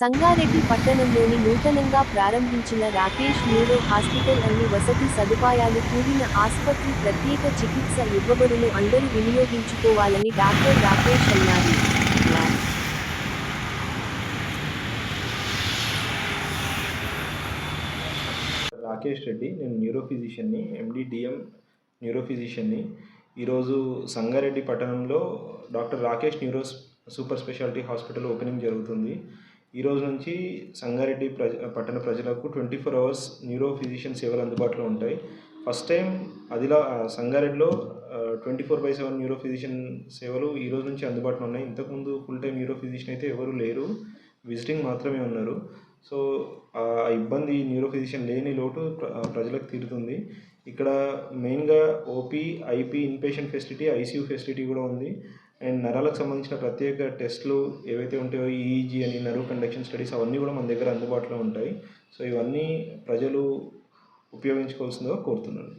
సంగారెడ్డి పట్టణంలోని నూతనంగా ప్రారంభించిన రాకేష్ న్యూరో హాస్పిటల్ అన్ని వసతి సదుపాయాలు కూడిన ఆసుపత్రి ప్రత్యేక చికిత్స ఇవ్వబడును అందరూ వినియోగించుకోవాలని డాక్టర్ రాకేష్ అన్నారు. రాకేష్ రెడ్డి నేను న్యూరో ఫిజిషియన్ని ఎండి డిఎం న్యూరో ఫిజిషియన్ని ఈరోజు సంగారెడ్డి పట్టణంలో doctor Rakesh neuro super speciality hospital opening జరుగుతుంది. ఈ రోజు నుంచి సంగారెడ్డి ప్రజ పట్టణ ప్రజలకు twenty four hours neuro physician సేవలు అందుబాటులో ఉంటాయి. ఫస్ట్ టైం అదిలా సంగారెడ్డిలో twenty four by seven neuro physician సేవలు ఈ రోజు నుంచి అందుబాటులో ఉన్నాయి. ఇంతకుముందు ఫుల్ టైం న్యూరో ఫిజిషియన్ అయితే ఎవరు లేరు. విజిటింగ్ మాత్రమే ఉన్నారు. సో ఆ ఇబ్బంది న్యూరో ఫిజిషియన్ లేని లోటు ప్రజలకు తీరుతుంది. ఇక్కడ మెయిన్గా OP IP inpatient facility ICU facility కూడా ఉంది. అండ్ నరాలకు సంబంధించిన ప్రత్యేక టెస్ట్లు ఏవైతే ఉంటాయో ఈఈజీ అని నర్వ్ కండక్షన్ స్టడీస్ అవన్నీ కూడా మన దగ్గర అందుబాటులో ఉంటాయి. సో ఇవన్నీ ప్రజలు ఉపయోగించుకోవాల్సిందిగా కోరుతున్నాను.